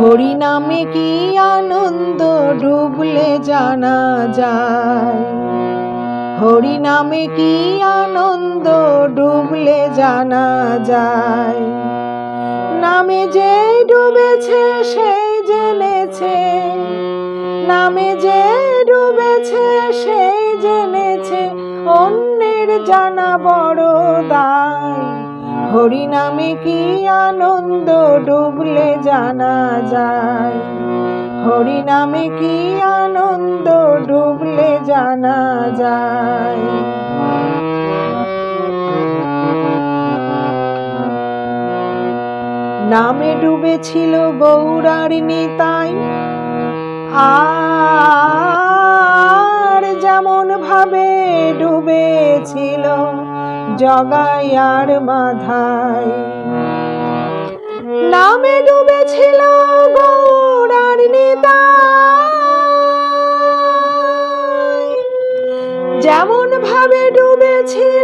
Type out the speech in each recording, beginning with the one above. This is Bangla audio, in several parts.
হরি নামে কি আনন্দ ডুবলে জানা যায়? হরি নামে কি আনন্দ ডুবলে জানা যায়? নামে যে ডুবেছে সেই জেনেছে। নামে যে ডুবেছে সেই জেনেছে। অন্যের জানা বড় দায়। হরি নামে কি আনন্দ ডুবলে জানা যায়? হরি নামে কি আনন্দ ডুবলে জানা যায়? নামে ডুবেছিল গৌরার নিতাই। আর যেমন ভাবে ডুবেছিল জগাই আর মাথায়। নামে ডুবেছিল গৌরার নেতা যেমন ভাবে ডুবেছিল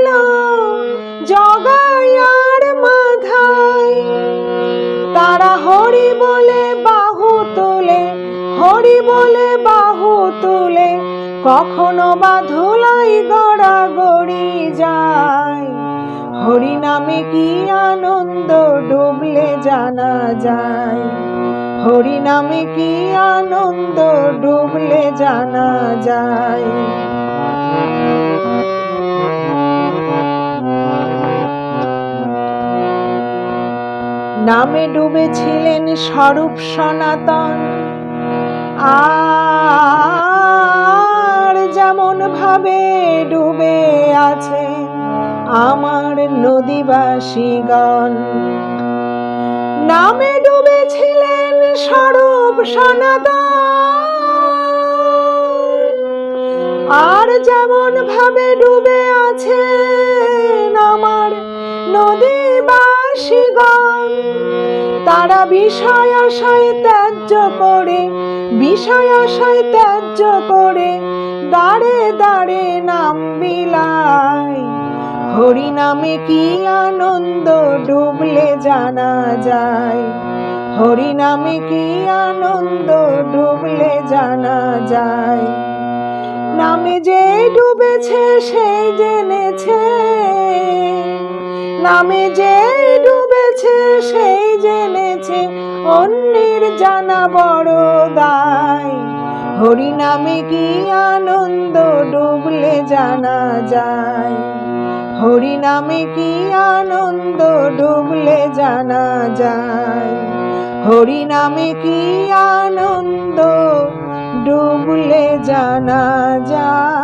কখনো বা ধুলাই গড়া গড়ি যায়। হরি নামে কি আনন্দ ডুবলে জানা যায়? হরি নামে কি আনন্দ ডুবলে জানা যায়? নামে ডুবেছিলেন স্বরূপ সনাতন। যেমন ভাবে ডুবে আছে আমার নদীবাসীগণ নামে ডুবেছিলেন স্বরূপ সনাতন। আর যেমন ভাবে ডুবে আছে আমার নদীবাসীগণ তারা বিষয় আশয় ত্যায্য করে বিষয় আশয় ত্যায্য করে দাঁড়ে দাঁড়ে নাম বিলায় হরি নামে কি আনন্দ ডুবলে জানা যায়? হরি নামে কি আনন্দ ডুবলে জানা যায়? নামে যে ডুবেছে সেই জেনেছে। নামে যে ডুবেছে, সেই জেনেছে অন্যের জানা বড় দায়। হরি নামে কি আনন্দ ডুবলে জানা যায়? হরি নামে কি আনন্দ ডুবলে জানা যায়? হরি নামে কি আনন্দ ডুবলে জানা যায়?